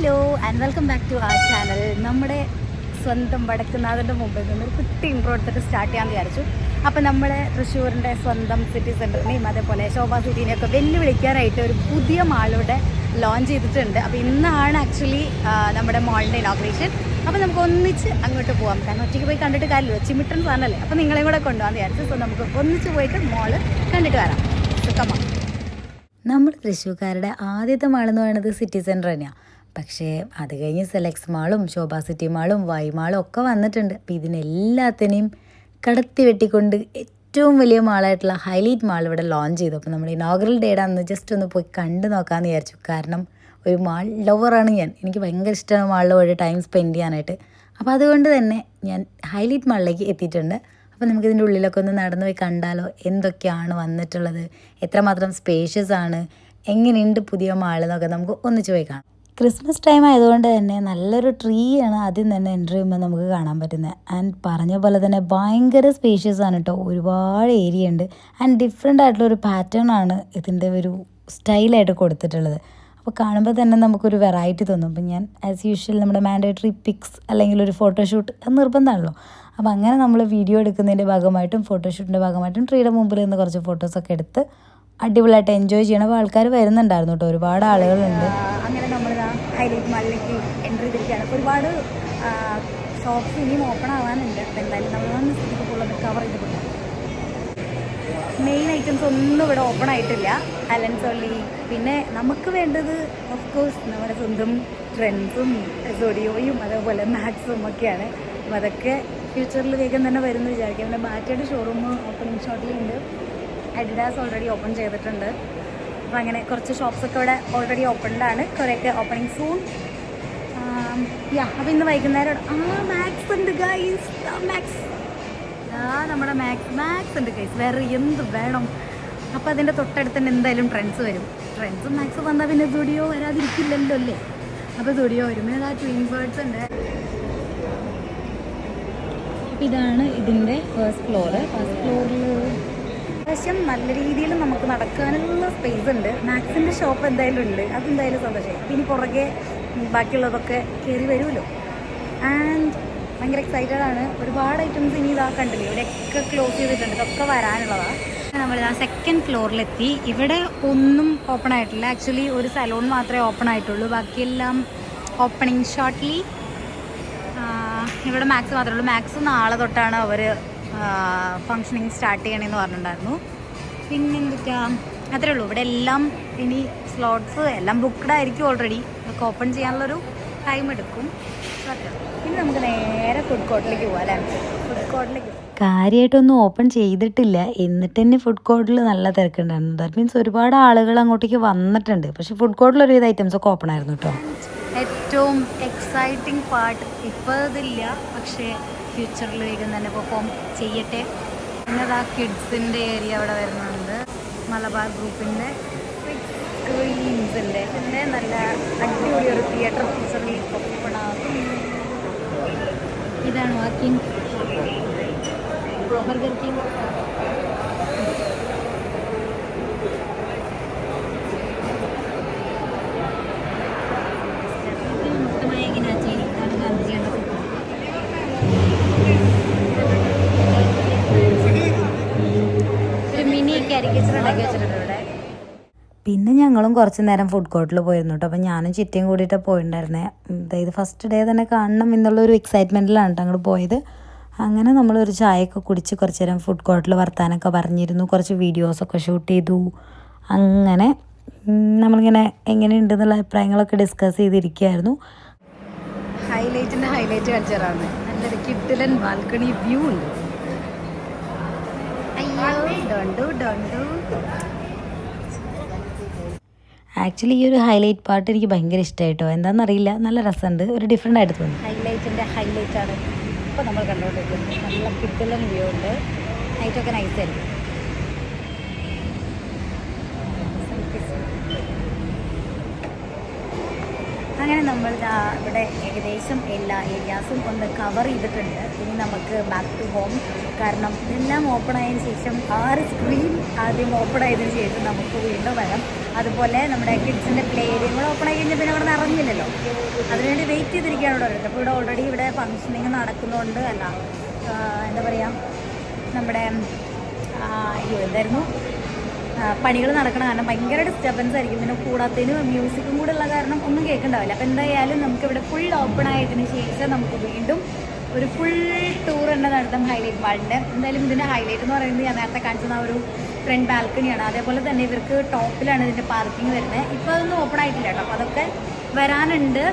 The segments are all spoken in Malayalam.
Hello and welcome back to ആ ചാനൽ നമ്മുടെ സ്വന്തം വടക്കുന്നാഥന്റെ മുമ്പിൽ നിന്ന് ഒരു കുട്ടി ഇൻട്രോ എടുത്തിട്ട് സ്റ്റാർട്ട് ചെയ്യാമെന്ന് വിചാരിച്ചു. അപ്പോൾ നമ്മുടെ തൃശ്ശൂരിന്റെ സ്വന്തം സിറ്റി സെന്ററിനെയും അതേപോലെ ശോഭ സിറ്റീനെയൊക്കെ വെല്ലുവിളിക്കാനായിട്ട് ഒരു പുതിയ മാളിവിടെ ലോഞ്ച് ചെയ്തിട്ടുണ്ട്. അപ്പോൾ ഇന്നാണ് ആക്ച്വലി നമ്മുടെ മാളിന്റെ ഇനോഗ്രേഷൻ അപ്പോൾ നമുക്ക് ഒന്നിച്ച് അങ്ങോട്ട് പോകാം കാരണം ഒറ്റയ്ക്ക് പോയി കണ്ടിട്ട് കാര്യമില്ല. ചിമിട്ടൻ സാധനമല്ലേ അപ്പോൾ നിങ്ങളെയും കൂടെ കൊണ്ടുപോകാൻ വിചാരിച്ചു. അപ്പോൾ നമുക്ക് ഒന്നിച്ച് പോയിട്ട് മോൾ കണ്ടിട്ട് വരാം. സുഖമാണ് നമ്മൾ തൃശ്ശൂർക്കാരുടെ ആദ്യത്തെ മാളെന്ന് പറയുന്നത് സിറ്റി സെന്റർ തന്നെയാണ് പക്ഷേ അത് കഴിഞ്ഞ് സെലക്സ് മാളും ശോഭ സിറ്റി മാളും വൈ മാളും ഒക്കെ വന്നിട്ടുണ്ട്. അപ്പോൾ ഇതിനെല്ലാത്തിനെയും കടത്തി വെട്ടിക്കൊണ്ട് ഏറ്റവും വലിയ മാളായിട്ടുള്ള ഹൈലൈറ്റ് മാൾ ഇവിടെ ലോഞ്ച് ചെയ്തു. അപ്പോൾ നമ്മുടെ ഇനോഗ്രൽ ഡേയുടെ അന്ന് ജസ്റ്റ് ഒന്ന് പോയി കണ്ടു നോക്കാമെന്ന് വിചാരിച്ചു. കാരണം ഒരു മാൾ ലവറാണ് ഞാൻ. എനിക്ക് ഭയങ്കര ഇഷ്ടമാണ് മാളിൽ പോയി ടൈം സ്പെൻഡ് ചെയ്യാനായിട്ട്. അപ്പോൾ അതുകൊണ്ട് തന്നെ ഞാൻ ഹൈലൈറ്റ് മാളിലേക്ക് എത്തിയിട്ടുണ്ട്. അപ്പോൾ നമുക്കിതിന്റെ ഉള്ളിലൊക്കെ ഒന്ന് നടന്നു പോയി കണ്ടാലോ? എന്തൊക്കെയാണ് വന്നിട്ടുള്ളത്? എത്രമാത്രം സ്പേഷ്യസ് ആണ്? എങ്ങനെയുണ്ട് പുതിയ മാൾ എന്നൊക്കെ നമുക്ക് ഒന്നിച്ച് പോയി കാണാം. ക്രിസ്മസ് ടൈം ആയതുകൊണ്ട് തന്നെ നല്ലൊരു ട്രീ ആണ് ആദ്യം തന്നെ എന്റർ ചെയ്യുമ്പോൾ നമുക്ക് കാണാൻ പറ്റുന്നത് ആൻഡ് പറഞ്ഞ പോലെ തന്നെ ഭയങ്കര സ്പേഷ്യസ് ആണ് കേട്ടോ ഒരുപാട് ഏരിയ ഉണ്ട്. ആൻഡ് ഡിഫറെന്റ് ആയിട്ടുള്ള ഒരു പാറ്റേൺ ആണ് ഇതിന്റെ ഒരു സ്റ്റൈലായിട്ട് കൊടുത്തിട്ടുള്ളത്. അപ്പോൾ കാണുമ്പോൾ തന്നെ നമുക്കൊരു വെറൈറ്റി തോന്നും. അപ്പം ഞാൻ ആസ് യൂഷ്വൽ നമ്മുടെ മാൻഡേറ്ററി പിക്സ് അല്ലെങ്കിൽ ഒരു ഫോട്ടോഷൂട്ട് അത് നിർബന്ധമാണല്ലോ. അപ്പോൾ അങ്ങനെ നമ്മൾ വീഡിയോ എടുക്കുന്നതിന്റെ ഭാഗമായിട്ടും ഫോട്ടോഷൂട്ടിന്റെ ഭാഗമായിട്ടും ട്രീയുടെ മുമ്പിൽ നിന്ന് കുറച്ച് ഫോട്ടോസൊക്കെ എടുത്ത് അടിപൊളിയായിട്ട് എൻജോയ് ചെയ്യണം. അപ്പോൾ ആൾക്കാർ വരുന്നുണ്ടായിരുന്നു കേട്ടോ ഒരുപാട് ആളുകളുണ്ട്. അങ്ങനെ ഹൈലൈറ്റ് മാളിലേക്ക് എൻട്രി ചെയ്തിരിക്കുകയാണ് ഒരുപാട് ഷോപ്സ് ഇനിയും ഓപ്പൺ ആവാനുണ്ട്. അപ്പോൾ എന്തായാലും നമ്മൾ സ്ഥിതിക്കുള്ളത് കവർ ചെയ്തിട്ടുണ്ട് മെയിൻ ഐറ്റംസ് ഒന്നും ഇവിടെ ഓപ്പൺ ആയിട്ടില്ല. അലൻസോളി പിന്നെ നമുക്ക് വേണ്ടത് ഓഫ് കോഴ്സ് നമ്മുടെ സ്വന്തം ട്രെൻഡ്സും സോഡിയോയും അതേപോലെ മാക്സും ഒക്കെയാണ്. അപ്പം അതൊക്കെ ഫ്യൂച്ചറിൽ വേഗം തന്നെ വരുമെന്ന് വിചാരിക്കാം. നമ്മുടെ ബാറ്റയുടെ ഷോറൂം ഓപ്പണിംഗ് ഷോട്ടിലുണ്ട് അഡിഡാസ് ഓൾറെഡി ഓപ്പൺ ചെയ്തിട്ടുണ്ട്. അപ്പം അങ്ങനെ കുറച്ച് ഷോപ്സൊക്കെ ഇവിടെ ഓൾറെഡി ഓപ്പൺഡ് ആണ്. കുറേയൊക്കെ ഓപ്പണിംഗ് സൂൺ യാ അപ്പോൾ ഇന്ന് വൈകുന്നേരം ആ മാക്സ് ഉണ്ട് ഗൈസ് മാക്സ് ആ നമ്മുടെ മാക്സ് മാക്സ് ഉണ്ട് ഗൈസ് വേറെ എന്ത് വേണം? അപ്പോൾ അതിന്റെ തൊട്ടടുത്ത് തന്നെ എന്തായാലും ട്രെൻഡ്സ് വരും. ട്രെൻഡ്സും മാക്സും വന്നാൽ പിന്നെ സ്റ്റുഡിയോ വരാതിരിക്കില്ലല്ലോ അല്ലേ? അപ്പോൾ സ്റ്റുഡിയോ വരും പിന്നെ ആ ട്വിൻ ബേർഡ്സ് ഉണ്ട്. ഇതാണ് ഇതിന്റെ ഫസ്റ്റ് ഫ്ലോറ് ഫസ്റ്റ് ഫ്ലോറിൽ അത്യാവശ്യം നല്ല രീതിയിൽ നമുക്ക് നടക്കാനുള്ള സ്പേസ് ഉണ്ട്. മാക്സിന്റെ ഷോപ്പ് എന്തായാലും ഉണ്ട്. അതെന്തായാലും അപ്പോൾ ഇനി പുറകെ ബാക്കിയുള്ളതൊക്കെ കയറി വരുമല്ലോ. ആൻഡ് ഭയങ്കര എക്സൈറ്റഡ് ആണ്. ഒരുപാട് ഐറ്റംസ് ഇനി ഇതാ കണ്ടില്ലേ? ഇവിടെയൊക്കെ ക്ലോസ് ചെയ്തിട്ടുണ്ട്. ഇതൊക്കെ വരാനുള്ളതാണ് നമ്മൾ ആ സെക്കൻഡ് ഫ്ലോറിലെത്തി ഇവിടെ ഒന്നും ഓപ്പൺ ആയിട്ടില്ല. ആക്ച്വലി ഒരു സലൂൺ മാത്രമേ ഓപ്പൺ ആയിട്ടുള്ളൂ. ബാക്കിയെല്ലാം ഓപ്പണിങ് ഷോർട്ട്ലി ഇവിടെ മാക്സ് മാത്രമേ ഉള്ളൂ. മാക്സ് നാളെ തൊട്ടാണ് അവർ ഫങ്ഷനിങ് സ്റ്റാർട്ട് ചെയ്യണമെന്ന് പറഞ്ഞിട്ടുണ്ടായിരുന്നു പിന്നെ എന്തൊക്കെയാ അത്രേ ഉള്ളൂ. ഇവിടെ എല്ലാം ഇനി സ്ലോട്ട്സ് എല്ലാം ബുക്ക്ഡ് ആയിരിക്കും ഓൾറെഡി ഒക്കെ ഓപ്പൺ ചെയ്യാനുള്ളൊരു ടൈം എടുക്കും. ഇനി നമുക്ക് നേരെ ഫുഡ് കോർട്ടിലേക്ക് പോകാം അല്ലേ? ഫുഡ് കോർട്ടിലേക്ക് കാര്യമായിട്ടൊന്നും ഓപ്പൺ ചെയ്തിട്ടില്ല. എന്നിട്ട് തന്നെ ഫുഡ് കോർട്ടിൽ നല്ല തിരക്കുണ്ടായിരുന്നു. ദാറ്റ് മീൻസ് ഒരുപാട് ആളുകൾ അങ്ങോട്ടേക്ക് വന്നിട്ടുണ്ട്. പക്ഷേ ഫുഡ് കോർട്ടിൽ ഒരുവിധ ഐറ്റംസ് ഒക്കെ ഓപ്പൺ ആയിരുന്നു കേട്ടോ ഏറ്റവും എക്സൈറ്റിംഗ് പാർട്ട് ഇപ്പോൾ ഇതില്ല. പക്ഷേ ഫ്യൂച്ചറിൽ വേഗം തന്നെ പെർഫോം ചെയ്യട്ടെ. പിന്നെ ആ കിഡ്സിന്റെ ഏരിയ അവിടെ വരുന്നുണ്ട്. മലബാർ ഗ്രൂപ്പിന്റെ സ്ക്രീൻസ് പിന്നെ നല്ല അടിപൊളി ഒരു തിയേറ്റർ ഫ്യൂച്ചറിൽ ഇതാണ് വാക്കിംഗ് ബർഗർ ഞങ്ങളും കുറച്ച് നേരം ഫുഡ് കോർട്ടിൽ പോയിരുന്നു കേട്ടോ അപ്പോൾ ഞാനും ചിറ്റയും കൂടിയിട്ട് പോയിട്ടുണ്ടായിരുന്നേ അതായത് ഫസ്റ്റ് ഡേ തന്നെ കാണണം എന്നുള്ള ഒരു എക്സൈറ്റ്മെന്റിലാണ് കേട്ടോ അങ്ങോട്ട് പോയത്. അങ്ങനെ നമ്മളൊരു ചായയൊക്കെ കുടിച്ച് കുറച്ച് നേരം ഫുഡ് കോർട്ടിൽ വർത്താനൊക്കെ പറഞ്ഞിരുന്നു. കുറച്ച് വീഡിയോസൊക്കെ ഷൂട്ട് ചെയ്തു. അങ്ങനെ നമ്മളിങ്ങനെ എങ്ങനെയുണ്ടെന്നുള്ള അഭിപ്രായങ്ങളൊക്കെ ഡിസ്കസ് ചെയ്തിരിക്കുകയായിരുന്നു ഹൈലൈറ്റിന്റെ ഹൈലൈറ്റ് കൾച്ചറാണ് നല്ലൊരു കിട്ടിലൻ ബാൽക്കണി വ്യൂ ഉണ്ട്. അയ്യോ. ഡോണ്ടു ഡോണ്ടു ആക്ച്വലി ഈ ഒരു ഹൈലൈറ്റ് പാട്ട് എനിക്ക് ഭയങ്കര ഇഷ്ടമായിട്ടോ എന്താണെന്നറിയില്ല നല്ല രസമുണ്ട്. ഒരു ഡിഫറെന്റ് ആയിട്ട് തോന്നി. ഹൈലൈറ്റിന്റെ ഹൈലൈറ്റ് ആണ്. ഇപ്പോൾ നമ്മൾ കണ്ടുകൊണ്ടിരിക്കുന്നത് നല്ല കിട്ടലും വ്യൂ ഉണ്ട്. നൈറ്റൊക്കെ നൈസ് ആയിരിക്കും അങ്ങനെ നമ്മൾ ഇവിടെ ഏകദേശം എല്ലാ ഏരിയാസും ഒന്ന് കവർ ചെയ്തിട്ടുണ്ട്. ഇനി നമുക്ക് ബാക്ക് ടു ഹോം കാരണം എല്ലാം ഓപ്പൺ ആയതിനു ശേഷം ആറ് സ്ക്രീൻ ആദ്യം ഓപ്പൺ ആയതിനു ശേഷം നമുക്ക് വീണ്ടും വരാം. അതുപോലെ നമ്മുടെ കിഡ്സിന്റെ പ്ലേ ഏരിയ കൂടെ ഓപ്പൺ ആയി കഴിഞ്ഞാൽ പിന്നെ അവിടെ ഇറങ്ങില്ലല്ലോ. അതിനുവേണ്ടി വെയിറ്റ് ചെയ്തിരിക്കുകയാണ് ഇവിടെ വരുന്നത് അപ്പോൾ ഇവിടെ ഓൾറെഡി ഇവിടെ ഫങ്ഷനിങ് നടക്കുന്നുണ്ട്. അല്ല എന്താ പറയുക നമ്മുടെ അയ്യോ എന്തായിരുന്നു? പണികൾ നടക്കണ കാരണം ഭയങ്കര ഡിസ്റ്റർബൻസ് ആയിരിക്കും. പിന്നെ കൂടാത്തതിന് മ്യൂസിക്കും കൂടെ ഉള്ള കാരണം ഒന്നും കേൾക്കണ്ടാവില്ല. അപ്പം എന്തായാലും നമുക്ക് ഇവിടെ ഫുൾ ഓപ്പൺ ആയതിനു ശേഷം നമുക്ക് വീണ്ടും ഒരു ഫുൾ ടൂർ തന്നെ നടത്താം ഹൈലൈറ്റ് മാളിന്റെ എന്തായാലും ഇതിന്റെ ഹൈലൈറ്റ് എന്ന് പറയുന്നത് ഞാൻ നേരത്തെ കാണിച്ചത് ആ ഒരു ഫ്രണ്ട് ബാൽക്കണിയാണ് അതേപോലെ തന്നെ ഇവർക്ക് ടോപ്പിലാണ് ഇതിന്റെ പാർക്കിംഗ് വരുന്നത്. ഇപ്പോൾ അതൊന്നും ഓപ്പൺ ആയിട്ടില്ല കേട്ടോ. അപ്പോൾ അതൊക്കെ വരാനുണ്ട്.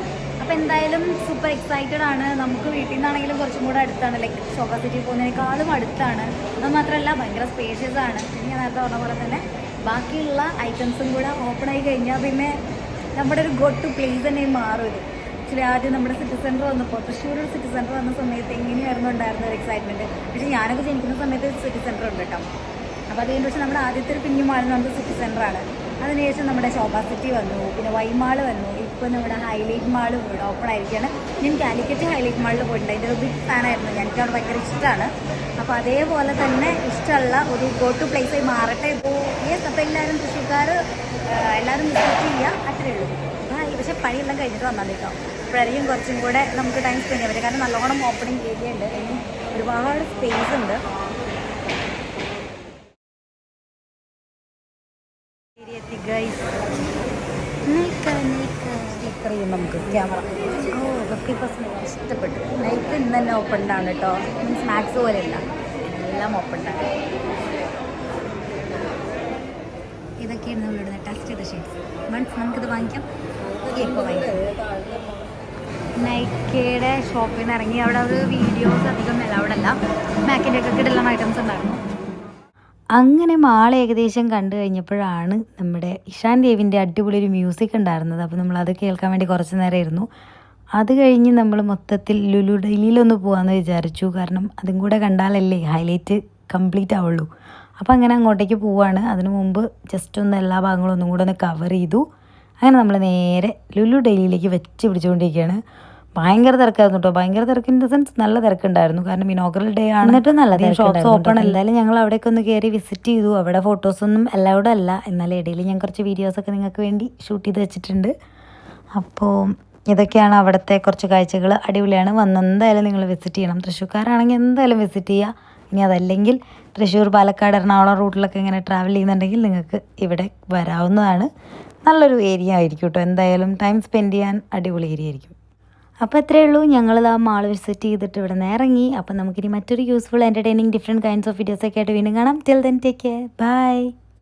അപ്പോൾ എന്തായാലും സൂപ്പർ എക്സൈറ്റഡ് ആണ്. നമുക്ക് വീട്ടിൽ നിന്നാണെങ്കിലും കുറച്ചും കൂടെ അടുത്താണ്. ലൈക്ക് ഷോക്ക സിറ്റി പോകുന്നതിനേക്കാളും അടുത്താണ്. അത് മാത്രമല്ല ഭയങ്കര സ്പേഷ്യസ് ആണ്. പിന്നെ ഞാൻ നേരത്തെ പറഞ്ഞ പോലെ തന്നെ ബാക്കിയുള്ള ഐറ്റംസും കൂടെ ഓപ്പൺ ആയി കഴിഞ്ഞാൽ പിന്നെ നമ്മുടെ ഒരു ഗോഡ് ടു പ്ലേസ് തന്നെ മാറും ആക്ച്വലി ആദ്യം നമ്മുടെ സിറ്റി സെന്റർ വന്നപ്പോൾ തൃശ്ശൂർ സിറ്റി സെന്റർ വന്ന സമയത്ത് എങ്ങനെയായിരുന്നു ഉണ്ടായിരുന്ന ഒരു എക്സൈറ്റ്മെന്റ് പക്ഷേ ഞാനൊക്കെ ജനിക്കുന്ന സമയത്ത് സിറ്റി സെന്റർ ഉണ്ട് കേട്ടോ. അപ്പോൾ അത് കഴിഞ്ഞ് പക്ഷേ നമ്മുടെ ആദ്യത്തെ ഒരു കുഞ്ഞു നമ്മുടെ സിറ്റി സെന്ററാണ് അതിനുശേഷം നമ്മുടെ ശോഭ സിറ്റി വന്നു പിന്നെ വൈമാൾ വന്നു. ഇപ്പോൾ നമ്മുടെ ഹൈലൈറ്റ് മാൾ ഓപ്പൺ ആയിരിക്കുകയാണ്. ഞാൻ കാലിക്കറ്റ് ഹൈലൈറ്റ് മാളിൽ പോയിട്ടുണ്ട്. അതിന്റെ ഒരു ബിഗ് ഫാനായിരുന്നു എനിക്ക് അവിടെ ഭയങ്കര ഇഷ്ടമാണ് അപ്പോൾ അതേപോലെ തന്നെ ഇഷ്ടമുള്ള ഒരു ഗോ ടു പ്ലേസ് ആയി മാറട്ടെ. ഇപ്പോൾ യെസ് അപ്പോൾ എല്ലാവരും തൃശ്ശൂർക്കാർ എല്ലാവരും വിസിറ്റ് ചെയ്യുക അത്രയേ ഉള്ളൂ. പക്ഷേ പണിയെല്ലാം കഴിഞ്ഞിട്ട് വന്നാൽ കേട്ടോ. ഇപ്പോഴായിരിക്കും കുറച്ചും കൂടെ നമുക്ക് ടൈം സ്പെൻഡ് ചെയ്യാൻ പറ്റും കാരണം നല്ലോണം ഓപ്പണിംഗ് ഏരിയ ഉണ്ട്. ഒരുപാട് സ്പേസ് ഉണ്ട്. ക്ലിക്കർ ചെയ്യും നമുക്ക് ക്യാമറ ഓ ഫിഫ്റ്റി പെർസെന്റ് ഇഷ്ടപ്പെട്ടു. നൈറ്റ് ഇന്ന് തന്നെ ഓപ്പൺ ആണ് കേട്ടോ മീൻസ് മാക്സ് പോലെയല്ല. എല്ലാം ഓപ്പൺ ആണ് ഇതൊക്കെയാണ് നമ്മളിവിടെ ടെസ്റ്റ് ചെയ്ത ഷീറ്റ്സ് മൺസ് നമുക്കിത് വാങ്ങിക്കാം. ഇപ്പോൾ വാങ്ങിക്കാം. നൈക്കയുടെ ഷോപ്പിൽ നിന്ന് ഇറങ്ങി അവിടെ ഒരു വീഡിയോസ് അധികം അലൗഡ് അല്ല മാക്കിന്റെ ഒക്കെ കിടലുള്ള ഐറ്റംസ് ഉണ്ടായിരുന്നു. അങ്ങനെ മാൾ ഏകദേശം കണ്ടു കഴിഞ്ഞപ്പോഴാണ് നമ്മുടെ ഇഷാൻ ദേവിന്റെ അടിപൊളി ഒരു മ്യൂസിക് ഉണ്ടായിരുന്നത്. അപ്പോൾ നമ്മൾ അത് കേൾക്കാൻ വേണ്ടി കുറച്ച് നേരം ഇരുന്നു. അത് കഴിഞ്ഞ് നമ്മൾ മൊത്തത്തിൽ ലുലു ഡൽഹിയിലൊന്ന് പോകാമെന്ന് വിചാരിച്ചു. കാരണം അതും കൂടെ കണ്ടാലല്ലേ ഹൈലൈറ്റ് കംപ്ലീറ്റ് ആവുള്ളൂ. അപ്പോൾ അങ്ങനെ അങ്ങോട്ടേക്ക് പോവാണ്. അതിനു മുമ്പ് ജസ്റ്റ് ഒന്ന് എല്ലാ ഭാഗങ്ങളും ഒന്നും കൂടെ ഒന്ന് കവർ ചെയ്തു. അങ്ങനെ നമ്മൾ നേരെ ലുലു ഡൽഹിയിലേക്ക് വെച്ച് പിടിച്ചുകൊണ്ടിരിക്കുകയാണ്. ഭയങ്കര തിരക്കായിരുന്നു കേട്ടോ ഭയങ്കര തിരക്ക് ഇൻ ദ സെൻസ് നല്ല തിരക്കുണ്ടായിരുന്നു. കാരണം ഇനോഗ്രൽ ഡേ ആണ്. എന്നിട്ട് നല്ല ഷോപ്സ് ഓപ്പൺ എന്തായാലും ഞങ്ങൾ അവിടേക്ക് ഒന്ന് കയറി വിസിറ്റ് ചെയ്തു. അവിടെ ഫോട്ടോസൊന്നും അലൗഡ് അല്ല. എന്നാൽ ഇടയിൽ ഞാൻ കുറച്ച് വീഡിയോസൊക്കെ നിങ്ങൾക്ക് വേണ്ടി ഷൂട്ട് ചെയ്ത് വെച്ചിട്ടുണ്ട്. അപ്പോൾ ഇതൊക്കെയാണ് അവിടുത്തെ കുറച്ച് കാഴ്ചകൾ. അടിപൊളിയാണ്. വന്ന് എന്തായാലും നിങ്ങൾ വിസിറ്റ് ചെയ്യണം. തൃശ്ശൂർക്കാരാണെങ്കിൽ എന്തായാലും വിസിറ്റ് ചെയ്യുക ഇനി അതല്ലെങ്കിൽ തൃശ്ശൂർ പാലക്കാട് എറണാകുളം റൂട്ടിലൊക്കെ ഇങ്ങനെ ട്രാവൽ ചെയ്യുന്നുണ്ടെങ്കിൽ നിങ്ങൾക്ക് ഇവിടെ വരാവുന്നതാണ്. നല്ലൊരു ഏരിയ ആയിരിക്കും കേട്ടോ എന്തായാലും ടൈം സ്പെൻഡ് ചെയ്യാൻ അടിപൊളി ഏരിയ ആയിരിക്കും. അപ്പോൾ അത്രയേ ഉള്ളൂ? ഞങ്ങൾ ആ മാൾ വിസിറ്റ് ചെയ്തിട്ട് ഇവിടെ നിന്ന് ഇറങ്ങി. അപ്പോൾ നമുക്കിനി മറ്റൊരു useful entertaining different kinds of വീഡിയോസൊക്കെ ആയിട്ട് വീണ്ടും കാണാം. Till then take care bye